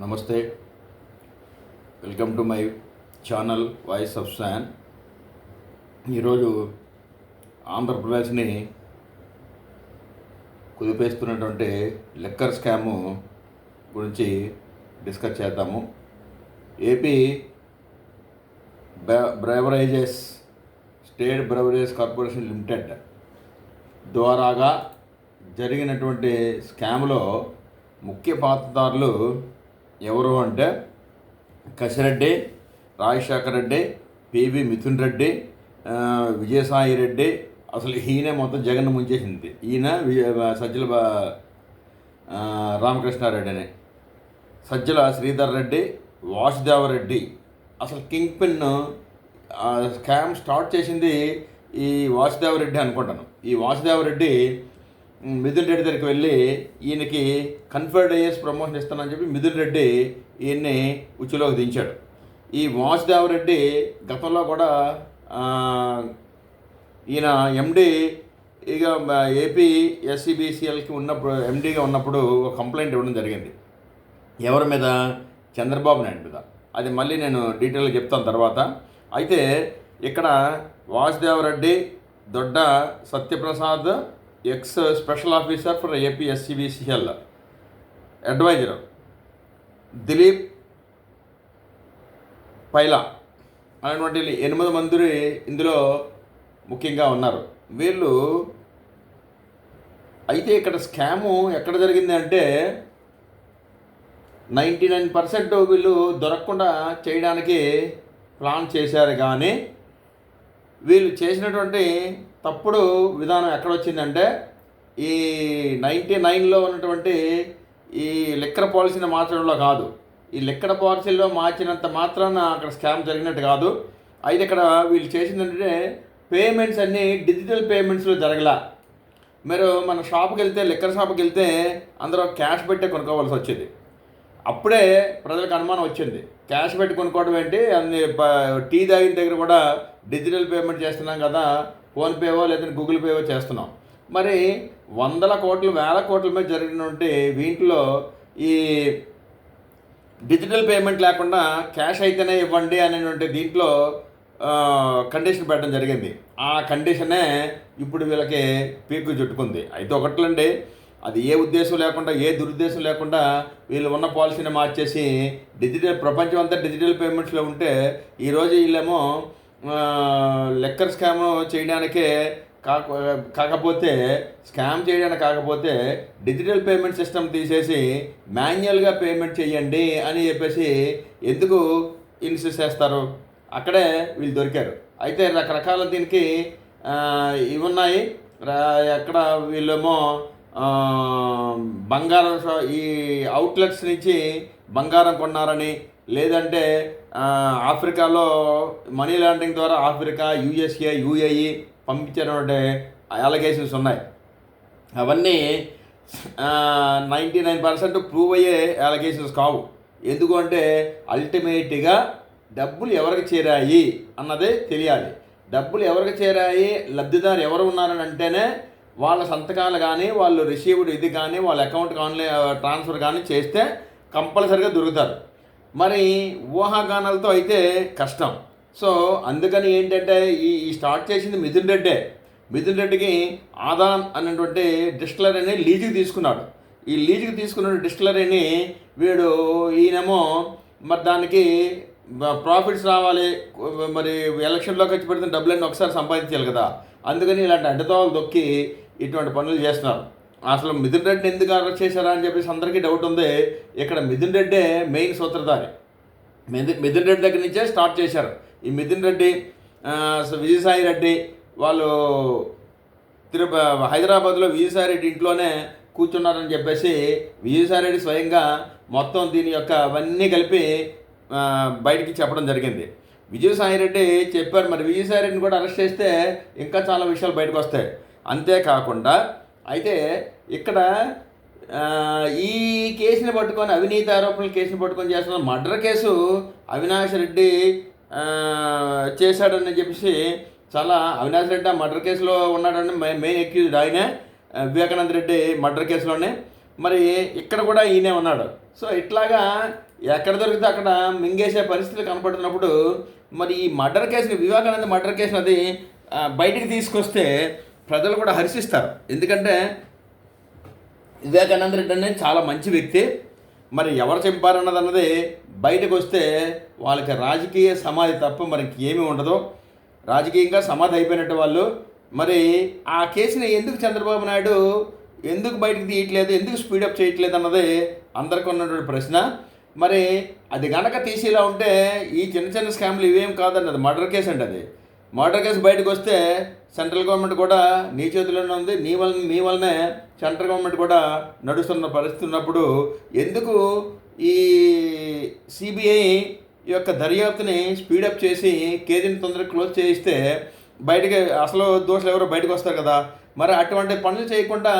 నమస్తే. Welcome to my channel voice of San ఈరోజు ఆంధ్రప్రదేశ్ని కుదిపేస్తున్నటువంటి లెక్కర్ స్కాము గురించి డిస్కస్ చేద్దాము. AP beverages state beverages corporation limited ద్వారాగా జరిగినటువంటి స్కామ్లో ముఖ్య పాత్రదారులు ఎవరు అంటే కసిరెడ్డి రాజశేఖర రెడ్డి పివి మిథున్ రెడ్డి విజయసాయి రెడ్డి. అసలు ఈయన మొత్తం జగన్ ముంచేసింది. ఈయన విజయ సజ్జల రామకృష్ణారెడ్డి అని రామకృష్ణారెడ్డిని. సజ్జల శ్రీధర్ రెడ్డి వాసుదేవరెడ్డి అసలు కింగ్ పిన్ స్కామ్ స్టార్ట్ చేసింది ఈ వాసుదేవరెడ్డి అనుకుంటాను. ఈ వాసుదేవరెడ్డి మిథున్ రెడ్డి దగ్గరికి వెళ్ళి ఈయనకి కన్ఫర్డ్ అయ్యేసి ప్రమోషన్ ఇస్తానని చెప్పి మిథున్ రెడ్డి ఈయన్ని ఉచ్చులోకి దించాడు. ఈ వాసుదేవరెడ్డి గతంలో కూడా ఈయన ఎండి ఇక ఏపీ ఎస్సీబీసీఎల్కి ఉన్నప్పుడు ఎండీగా ఉన్నప్పుడు ఒక కంప్లైంట్ ఇవ్వడం జరిగింది. ఎవరి మీద? చంద్రబాబు నాయుడు మీద. అది మళ్ళీ నేను డీటెయిల్గా చెప్తాను తర్వాత. అయితే ఇక్కడ Vasudeva Reddy Dodda Satyaprasad ex special officer for APSCBCL adviser Dilip Paila అనేటువంటి ఎనిమిది మంది ఇందులో ముఖ్యంగా ఉన్నారు. వీళ్ళు అయితే ఇక్కడ స్కాము ఎక్కడ జరిగింది అంటే నైంటీ నైన్ పర్సెంట్ వీళ్ళు దొరకకుండా చేయడానికి ప్లాన్ చేశారు కానీ వీళ్ళు చేసినటువంటి తప్పుడు విధానం ఎక్కడ వచ్చిందంటే ఈ నైంటీ నైన్లో ఉన్నటువంటి ఈ లిక్కర్ పాలసీని మార్చడంలో కాదు. ఈ లిక్కర్ పాలసీలో మార్చినంత మాత్రాన అక్కడ స్కామ్ జరిగినట్టు కాదు. అయితే ఇక్కడ వీళ్ళు చేసింది ఏంటంటే పేమెంట్స్ అన్నీ డిజిటల్ పేమెంట్స్లో జరగలా. మీరు మన షాప్కి వెళ్తే లిక్కర్ షాప్కి వెళ్తే అందరూ క్యాష్ పెట్టే కొనుక్కోవాల్సి వచ్చేది. అప్పుడే ప్రజలకు అనుమానం వచ్చింది. క్యాష్ పెట్టి కొనుక్కోవడం ఏంటి? అన్ని టీ తాగిన దగ్గర కూడా డిజిటల్ పేమెంట్ చేస్తున్నాం కదా ఫోన్పేవో లేదంటే గూగుల్ పేవో చేస్తున్నాం. మరి వందల కోట్లు వేల కోట్ల మీద జరిగినటువంటి వీటిలో ఈ డిజిటల్ పేమెంట్ లేకుండా క్యాష్ అయితేనే ఇవ్వండి అనేటువంటి దీంట్లో కండిషన్ పెట్టడం జరిగింది. ఆ కండిషనే ఇప్పుడు వీళ్ళకి పీకు చుట్టుకుంది. అయితే ఒకట్లండి అది ఏ ఉద్దేశం లేకుండా ఏ దురుద్దేశం లేకుండా వీళ్ళు ఉన్న పాలసీని మార్చేసి డిజిటల్ ప్రపంచం అంతా డిజిటల్ పేమెంట్స్లో ఉంటే ఈరోజు వీళ్ళేమో లెక్కర్ స్కామ్ చేయడానికే కాక కాకపోతే స్కామ్ చేయడానికి కాకపోతే డిజిటల్ పేమెంట్ సిస్టమ్ తీసేసి మాన్యువల్గా పేమెంట్ చేయండి అని చెప్పేసి ఎందుకు ఇన్సిస్ట్ చేస్తారు? అక్కడే వీళ్ళు దొరికారు. అయితే రకరకాల దీనికి ఇవి ఉన్నాయి. అక్కడ ఎక్కడ వీళ్ళేమో బంగారం ఈ అవుట్లెట్స్ నుంచి బంగారం కొన్నారని లేదంటే ఆఫ్రికాలో మనీ లాండరింగ్ ద్వారా ఆఫ్రికా యూఎస్ఏ యూఏఈ పంపించినటువంటి అలగేషన్స్ ఉన్నాయి. అవన్నీ నైంటీ నైన్ పర్సెంట్ ప్రూవ్ అయ్యే అలగేషన్స్ కావు. ఎందుకు అంటే అల్టిమేట్గా డబ్బులు ఎవరికి చేరాయి అన్నదే తెలియాలి. డబ్బులు ఎవరికి చేరాయి లబ్ధిదారు ఎవరు ఉన్నారని అంటేనే వాళ్ళ సంతకాలు కానీ వాళ్ళు రిసీవ్డ్ ఇది కానీ వాళ్ళ అకౌంట్ ఆన్లైన్ ట్రాన్స్ఫర్ కానీ చేస్తే కంపల్సరిగా దొరుకుతారు. మరి ఊహాగానాలతో అయితే కష్టం. సో అందుకని ఏంటంటే ఈ ఈ స్టార్ట్ చేసింది మిథున్ రెడ్డే. మిథున్ రెడ్డికి ఆదాన్ అనేటువంటి డిస్టిలరీని లీజుకి తీసుకున్నాడు. ఈ లీజుకి తీసుకున్న డిస్టిలరీని వీడు ఈయనేమో మరి దానికి ప్రాఫిట్స్ రావాలి మరి ఎలక్షన్లో ఖర్చు పెడితే డబ్బులన్నీ ఒకసారి సంపాదించాలి కదా. అందుకని ఇలాంటి అడ్డతోవలు దొక్కి ఇటువంటి పనులు చేస్తున్నారు. అసలు మిథున్ రెడ్డిని ఎందుకు అరెస్ట్ చేశారా అని చెప్పేసి అందరికీ డౌట్ ఉంది. ఇక్కడ మిథున్ రెడ్డే మెయిన్ సూత్రధారి. మిథున్ మిథున్ రెడ్డి దగ్గర నుంచే స్టార్ట్ చేశారు. ఈ మిథున్ రెడ్డి విజయసాయి రెడ్డి వాళ్ళు తిరుప హైదరాబాద్లో విజయసాయి రెడ్డి ఇంట్లోనే కూర్చున్నారని చెప్పేసి విజయసాయి రెడ్డి స్వయంగా మొత్తం దీని యొక్క అవన్నీ కలిపి బయటికి చెప్పడం జరిగింది. విజయసాయి రెడ్డి చెప్పారు మరి విజయసాయి రెడ్డిని కూడా అరెస్ట్ చేస్తే ఇంకా చాలా విషయాలు బయటకు వస్తాయి. అంతేకాకుండా అయితే ఇక్కడ ఈ కేసుని పట్టుకొని అవినీతి ఆరోపణల కేసుని పట్టుకొని చేస్తున్న మర్డర్ కేసు అవినాష్ రెడ్డి చేశాడని చెప్పేసి చాలా అవినాష్ రెడ్డి ఆ మర్డర్ కేసులో ఉన్నాడని మెయిన్ అక్యూజ్డ్ ఆయన వివేకానంద రెడ్డి మర్డర్ కేసులోనే. మరి ఇక్కడ కూడా ఈయనే ఉన్నాడు. సో ఇట్లాగా ఎక్కడ దొరికితే అక్కడ మింగేసే పరిస్థితులు కనపడుతున్నప్పుడు మరి ఈ మర్డర్ కేసుని వివేకానంద మర్డర్ కేసుని అది బయటికి తీసుకొస్తే ప్రజలు కూడా హర్షిస్తారు. ఎందుకంటే వివేకానంద రెడ్డి అనేది చాలా మంచి వ్యక్తి. మరి ఎవరు చంపారన్నది అన్నది బయటకు వస్తే వాళ్ళకి రాజకీయ సమాధి తప్ప మనకి ఏమీ ఉండదు. రాజకీయంగా సమాధి అయిపోయినట్టు వాళ్ళు. మరి ఆ కేసుని ఎందుకు చంద్రబాబు నాయుడు ఎందుకు బయటకు తీయట్లేదు ఎందుకు స్పీడప్ చేయట్లేదు అన్నది అందరికీ ఉన్నటువంటి ప్రశ్న. మరి అది గనక తీసేలా ఉంటే ఈ చిన్న చిన్న స్కామ్లు ఇవేం కాదన్నది. మర్డర్ కేసు అండి అది. మర్డర్ కేసు బయటకు వస్తే సెంట్రల్ గవర్నమెంట్ కూడా నీ చేతిలోనే ఉంది. నీ వల్ల మీ వల్లనే సెంట్రల్ గవర్నమెంట్ కూడా నడుస్తున్న పరిస్థితి ఉన్నప్పుడు ఎందుకు ఈ సిబిఐ యొక్క దర్యాప్తుని స్పీడప్ చేసి కేజీని తొందరగా క్లోజ్ చేయిస్తే బయటకి అసలు దోషులు ఎవరో బయటకు వస్తారు కదా. మరి అటువంటి పనులు చేయకుండా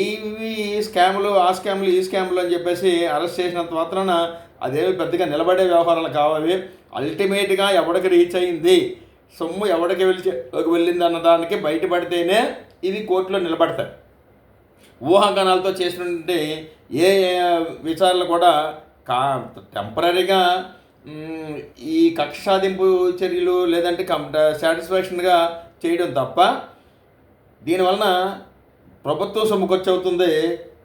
ఇవి స్కాములు ఆ స్కాములు ఈ స్కాములు అని చెప్పేసి అరెస్ట్ చేసినంత మాత్రాన అదేమి పెద్దగా నిలబడే వ్యవహారాలు కావాలి అల్టిమేట్గా ఎవడికి రీచ్ అయింది? సొమ్ము ఎవడికి వెళ్ళి వెళ్ళింది అన్న దానికి బయటపడితేనే ఇవి కోర్టులో నిలబడతాయి. ఊహాగానాలతో చేసినటువంటి ఏ విచారణ కూడా కా టెంపరీగా ఈ కక్ష సాధింపు చర్యలు లేదంటే కం సాటిస్ఫాక్షన్గా చేయడం తప్ప దీనివలన ప్రభుత్వం సొమ్ము ఖర్చు అవుతుంది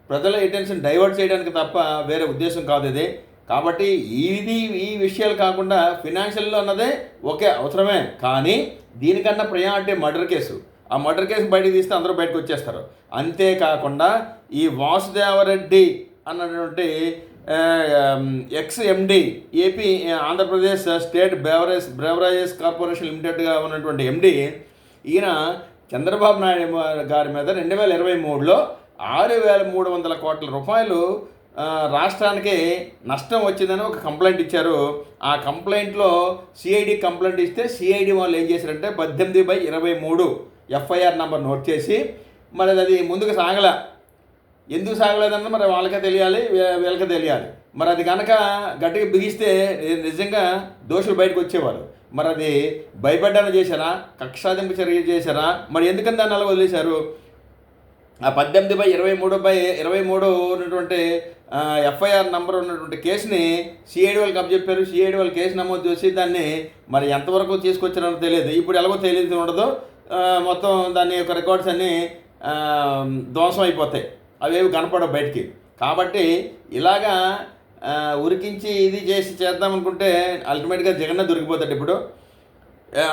ప్రజల అటెన్షన్ డైవర్ట్ చేయడానికి తప్ప వేరే ఉద్దేశం కాదు ఇది. కాబట్టి ఇది ఈ విషయాలు కాకుండా ఫినాన్షియల్లో అన్నదే ఓకే అవసరమే. కానీ దీనికన్నా ప్రయారిటీ మర్డర్ కేసు. ఆ మర్డర్ కేసు బయటకు తీస్తే అందరూ బయటకు వచ్చేస్తారు. అంతేకాకుండా ఈ వాసుదేవరెడ్డి అన్నటువంటి ex MD AP Andhra Pradesh state beverage beverages corporation లిమిటెడ్గా ఉన్నటువంటి ఎండి ఈయన చంద్రబాబు నాయుడు గారి మీద రెండు వేల ఇరవై మూడులో ఆరు వేల మూడు వందల కోట్ల రూపాయలు రాష్ట్రానికి నష్టం వచ్చిందని ఒక కంప్లైంట్ ఇచ్చారు. ఆ కంప్లైంట్లో సిఐడి కంప్లైంట్ ఇస్తే సిఐడి వాళ్ళు ఏం చేశారంటే పద్దెనిమిది బై ఇరవై మూడు ఎఫ్ఐఆర్ నెంబర్ నోట్ చేసి మరి అది ముందుకు సాగల. ఎందుకు సాగలేదన్న మరి వాళ్ళకే తెలియాలి వీళ్ళకే తెలియాలి. మరి అది కనుక గట్టిగా బిగిస్తే నిజంగా దోషులు బయటకు వచ్చేవారు. మరి అది భయపడ్డాన చేశారా? కక్షాదింపు చర్య చేశారా? మరి ఎందుకని దాన్ని అలా వదిలేశారు? పద్దెనిమిది బై ఇరవై మూడు బై ఇరవై మూడు ఉన్నటువంటి ఎఫ్ఐఆర్ నంబర్ ఉన్నటువంటి కేసుని సిఐడి వాళ్ళకి అప్పచెప్పారు సిఐడి వాళ్ళు కేసు నమోదు చేసి దాన్ని మరి ఎంతవరకు తీసుకొచ్చారో తెలియదు. ఇప్పుడు ఎలాగో తెలియదు ఉండదు. మొత్తం దాని యొక్క రికార్డ్స్ అన్నీ ఆ, ధ్వంసం అయిపోతాయి. అవేవి కనపడవు బయటికి. కాబట్టి ఇలాగా ఉరికించి ఇది చేసి చేద్దామనుకుంటే అల్టిమేట్గా జగన్న దొరికిపోతాడు ఇప్పుడు.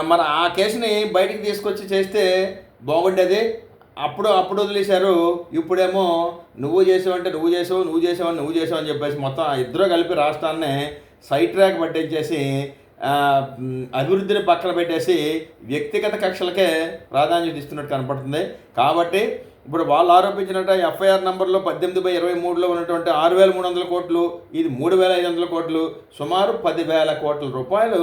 మరి ఆ కేసుని బయటికి తీసుకొచ్చి చేస్తే బాగుండేది. అప్పుడు అప్పుడు వదిలేశారు. ఇప్పుడేమో నువ్వు చేసావు అంటే నువ్వు చేసావు నువ్వు చేసావు నువ్వు చేసావు అని చెప్పేసి మొత్తం ఇద్దరు కలిపి రాష్ట్రాన్ని సైడ్ ట్రాక్ పట్టించేసి అభివృద్ధిని పక్కన పెట్టేసి వ్యక్తిగత కక్షలకే ప్రాధాన్యత ఇస్తున్నట్టు కనపడుతుంది. కాబట్టి ఇప్పుడు వాళ్ళు ఆరోపించినట్టు ఎఫ్ఐఆర్ నెంబర్లో పద్దెనిమిది బై ఇరవై మూడులో ఉన్నటువంటి ఆరు వేల మూడు వందల కోట్లు ఇది మూడు వేల ఐదు వందల కోట్లు సుమారు పదివేల కోట్ల రూపాయలు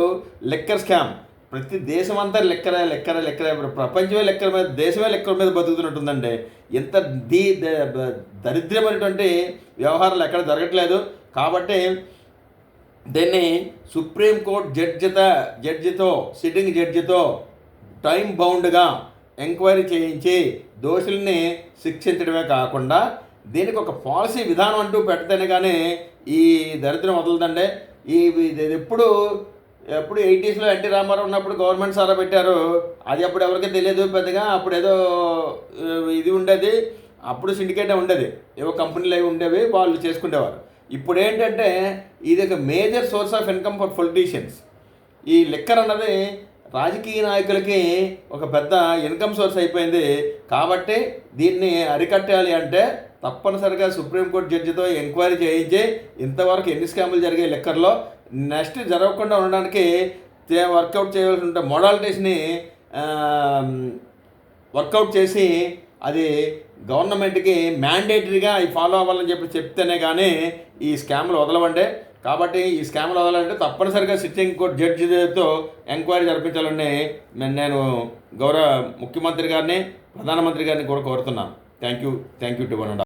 లిక్కర్ స్కామ్. ప్రతి దేశం అంతా లెక్కరే లెక్కరే లెక్కరే ఇప్పుడు ప్రపంచమే లెక్కల మీద దేశమే లెక్కల మీద బతుకుతున్నట్టుందండి. ఎంత దీ ద- దరిద్రమైనటువంటి వ్యవహారాలు ఎక్కడ జరగట్లేదు. కాబట్టి దీన్ని సుప్రీంకోర్టు జడ్జిత జడ్జితో సిట్టింగ్ జడ్జితో టైం బౌండ్గా ఎంక్వైరీ చేయించి దోషుల్ని శిక్షించడమే కాకుండా దీనికి ఒక పాలసీ విధానం అంటూ పెడితేనే కానీ ఈ దరిద్రం వదలదండి. ఈ ఎప్పుడు ఎప్పుడు ఎయిటీస్లో ఎన్టీ రామారావు ఉన్నప్పుడు గవర్నమెంట్ సారా పెట్టారు. అది అప్పుడు ఎవరికీ తెలియదు పెద్దగా అప్పుడు ఏదో ఇది ఉండేది. అప్పుడు సిండికేట్ ఉండేది. ఏవో కంపెనీలు అవి ఉండేవి వాళ్ళు చేసుకునేవారు ఇప్పుడు ఏంటంటే ఇది ఒక major source of income for politicians. ఈ లిక్కర్ అన్నది రాజకీయ నాయకులకి ఒక పెద్ద ఇన్కమ్ సోర్స్ అయిపోయింది. కాబట్టి దీన్ని అరికట్టాలి అంటే తప్పనిసరిగా సుప్రీంకోర్టు జడ్జితో ఎంక్వైరీ చేయించి ఇంతవరకు ఎన్ని స్కాములు జరిగాయి లిక్కర్లో? నెక్స్ట్ జరగకుండా ఉండడానికి వర్కౌట్ చేయవలసి ఉంటే మోడాలిటీస్ని వర్కౌట్ చేసి అది గవర్నమెంట్కి మ్యాండేటరీగా అవి ఫాలో అవ్వాలని చెప్పి చెప్తేనే కానీ ఈ స్కామ్లు వదలవండే కాబట్టి ఈ స్కామ్లు వదలంటే తప్పనిసరిగా సిట్టింగ్ కోర్ట్ జడ్జితో ఎంక్వైరీ జరిపించాలని నేను- గౌరవ ముఖ్యమంత్రి గారిని ప్రధానమంత్రి గారిని కూడా కోరుతున్నాను. థ్యాంక్ యూ థ్యాంక్ యూ టు వన్